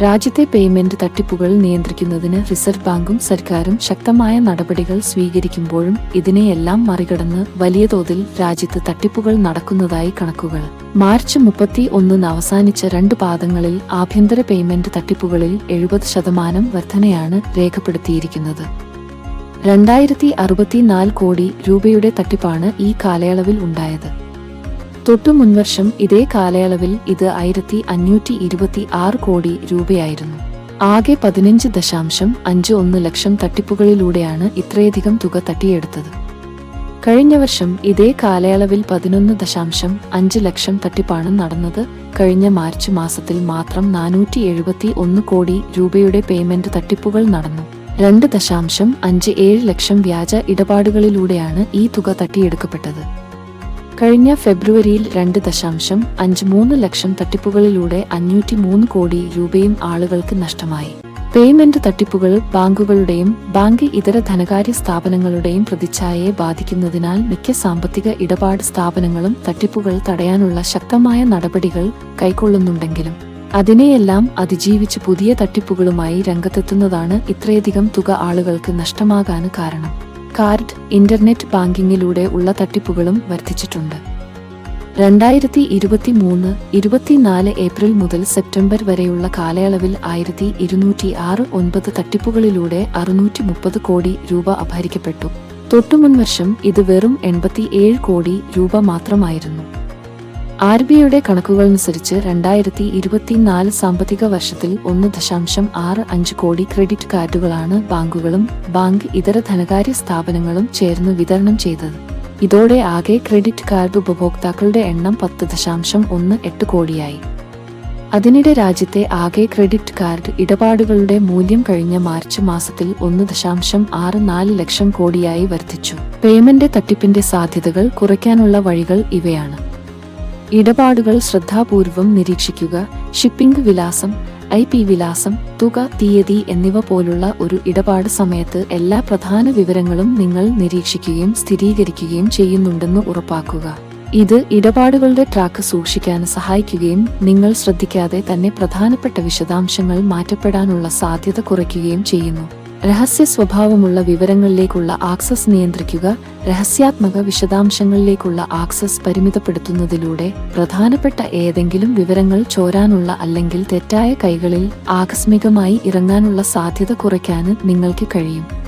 രാജ്യത്തെ പേയ്മെന്റ് തട്ടിപ്പുകൾ നിയന്ത്രിക്കുന്നതിന് റിസർവ് ബാങ്കും സർക്കാരും ശക്തമായ നടപടികൾ സ്വീകരിക്കുമ്പോഴും ഇതിനെയെല്ലാം മറികടന്ന് വലിയ തോതിൽ രാജ്യത്ത് തട്ടിപ്പുകൾ നടക്കുന്നതായി കണക്കുകൾ. മാർച്ച് മുപ്പത്തി ഒന്നിന് അവസാനിച്ച രണ്ട് പാദങ്ങളിൽ ആഭ്യന്തര പേയ്മെന്റ് തട്ടിപ്പുകളിൽ എഴുപത് ശതമാനം വർധനയാണ് രേഖപ്പെടുത്തിയിരിക്കുന്നത്. രണ്ടായിരത്തി അറുപത്തിനാല് കോടി രൂപയുടെ തട്ടിപ്പാണ് ഈ കാലയളവിൽ ഉണ്ടായത്. തൊട്ടു മുൻവർഷം ഇതേ കാലയളവിൽ ഇത് ആയിരത്തി അഞ്ഞൂറ്റി ഇരുപത്തി ആറ് കോടി രൂപയായിരുന്നു. ആകെ പതിനഞ്ച് ദശാംശം അഞ്ച് ഒന്ന് ലക്ഷം തട്ടിപ്പുകളിലൂടെയാണ് ഇത്രയധികം തുക തട്ടിയെടുത്തത്. കഴിഞ്ഞ വർഷം ഇതേ കാലയളവിൽ പതിനൊന്ന് ദശാംശം അഞ്ച് ലക്ഷം തട്ടിപ്പാണ് നടന്നത്. കഴിഞ്ഞ മാർച്ച് മാസത്തിൽ മാത്രം നാനൂറ്റി എഴുപത്തി ഒന്ന് കോടി രൂപയുടെ പേയ്മെന്റ് തട്ടിപ്പുകൾ നടന്നു. രണ്ട് ദശാംശം അഞ്ച് ഏഴ് ലക്ഷം വ്യാജ ഇടപാടുകളിലൂടെയാണ് ഈ തുക തട്ടിയെടുക്കപ്പെട്ടത്. കഴിഞ്ഞ ഫെബ്രുവരിയിൽ രണ്ട് ദശാംശം അഞ്ച് മൂന്ന് ലക്ഷം തട്ടിപ്പുകളിലൂടെ അഞ്ഞൂറ്റി മൂന്ന് കോടി രൂപയും ആളുകൾക്ക് നഷ്ടമായി. പേയ്മെന്റ് തട്ടിപ്പുകൾ ബാങ്കുകളുടെയും ബാങ്ക് ഇതര ധനകാര്യ സ്ഥാപനങ്ങളുടെയും പ്രതിച്ഛായയെ ബാധിക്കുന്നതിനാൽ മിക്ക സാമ്പത്തിക ഇടപാട് സ്ഥാപനങ്ങളും തട്ടിപ്പുകൾ തടയാനുള്ള ശക്തമായ നടപടികൾ കൈക്കൊള്ളുന്നുണ്ടെങ്കിലും അതിനെയെല്ലാം അതിജീവിച്ച് പുതിയ തട്ടിപ്പുകളുമായി രംഗത്തെത്തുന്നതാണ് ഇത്രയധികം തുക ആളുകൾക്ക് നഷ്ടമാകാൻ കാരണം. കാർഡ് ഇന്റർനെറ്റ് ബാങ്കിങ്ങിലൂടെ ഉള്ള തട്ടിപ്പുകളും വർദ്ധിച്ചിട്ടുണ്ട്. രണ്ടായിരത്തി ഇരുപത്തി മൂന്ന് ഇരുപത്തിനാല് ഏപ്രിൽ മുതൽ സെപ്റ്റംബർ വരെയുള്ള കാലയളവിൽ ആയിരത്തി ഇരുന്നൂറ്റി ആറ് ഒൻപത് തട്ടിപ്പുകളിലൂടെ അറുന്നൂറ്റി മുപ്പത് കോടി രൂപ അപഹരിക്കപ്പെട്ടു. തൊട്ടുമുൻവർഷം ഇത് വെറും എൺപത്തിയേഴ് കോടി രൂപ മാത്രമായിരുന്നു. ആർ ബി ഐയുടെ കണക്കുകളനുസരിച്ച് രണ്ടായിരത്തി ഇരുപത്തിനാല് സാമ്പത്തിക വർഷത്തിൽ ഒന്ന് ദശാംശം ആറ് അഞ്ച് കോടി ക്രെഡിറ്റ് കാർഡുകളാണ് ബാങ്കുകളും ബാങ്ക് ഇതര ധനകാര്യ സ്ഥാപനങ്ങളും ചേർന്ന് വിതരണം ചെയ്തത്. ഇതോടെ ആകെ ക്രെഡിറ്റ് കാർഡ് ഉപഭോക്താക്കളുടെ എണ്ണം പത്ത് ദശാംശം ഒന്ന് എട്ട് കോടിയായി. അതിനിടെ രാജ്യത്തെ ആകെ ക്രെഡിറ്റ് കാർഡ് ഇടപാടുകളുടെ മൂല്യം കഴിഞ്ഞ മാർച്ച് മാസത്തിൽ ഒന്ന് ദശാംശം ആറ് നാല് ലക്ഷം കോടിയായി വർദ്ധിച്ചു. പേയ്മെന്റ് തട്ടിപ്പിന്റെ സാധ്യതകൾ കുറയ്ക്കാനുള്ള വഴികൾ ഇവയാണ്. ഇടപാടുകൾ ശ്രദ്ധാപൂർവം നിരീക്ഷിക്കുക. ഷിപ്പിംഗ് വിലാസം ഐ പി വിലാസം തുക തീയതി എന്നിവ പോലുള്ള ഒരു ഇടപാട് സമയത്ത് എല്ലാ പ്രധാന വിവരങ്ങളും നിങ്ങൾ നിരീക്ഷിക്കുകയും സ്ഥിരീകരിക്കുകയും ചെയ്യുന്നുണ്ടെന്ന് ഉറപ്പാക്കുക. ഇത് ഇടപാടുകളുടെ ട്രാക്ക് സൂക്ഷിക്കാൻ സഹായിക്കുകയും നിങ്ങൾ ശ്രദ്ധിക്കാതെ തന്നെ പ്രധാനപ്പെട്ട വിശദാംശങ്ങൾ മാറ്റപ്പെടാനുള്ള സാധ്യത കുറയ്ക്കുകയും ചെയ്യുന്നു. രഹസ്യ സ്വഭാവമുള്ള വിവരങ്ങളിലേക്കുള്ള ആക്സസ് നിയന്ത്രിക്കുക രഹസ്യാത്മക വിശദാംശങ്ങളിലേക്കുള്ള ആക്സസ് പരിമിതപ്പെടുത്തുന്നതിലൂടെ പ്രധാനപ്പെട്ട ഏതെങ്കിലും വിവരങ്ങൾ ചോരാനുള്ള അല്ലെങ്കിൽ തെറ്റായ കൈകളിൽ ആകസ്മികമായി ഇറങ്ങാനുള്ള സാധ്യത കുറയ്ക്കാൻ നിങ്ങൾക്ക് കഴിയും.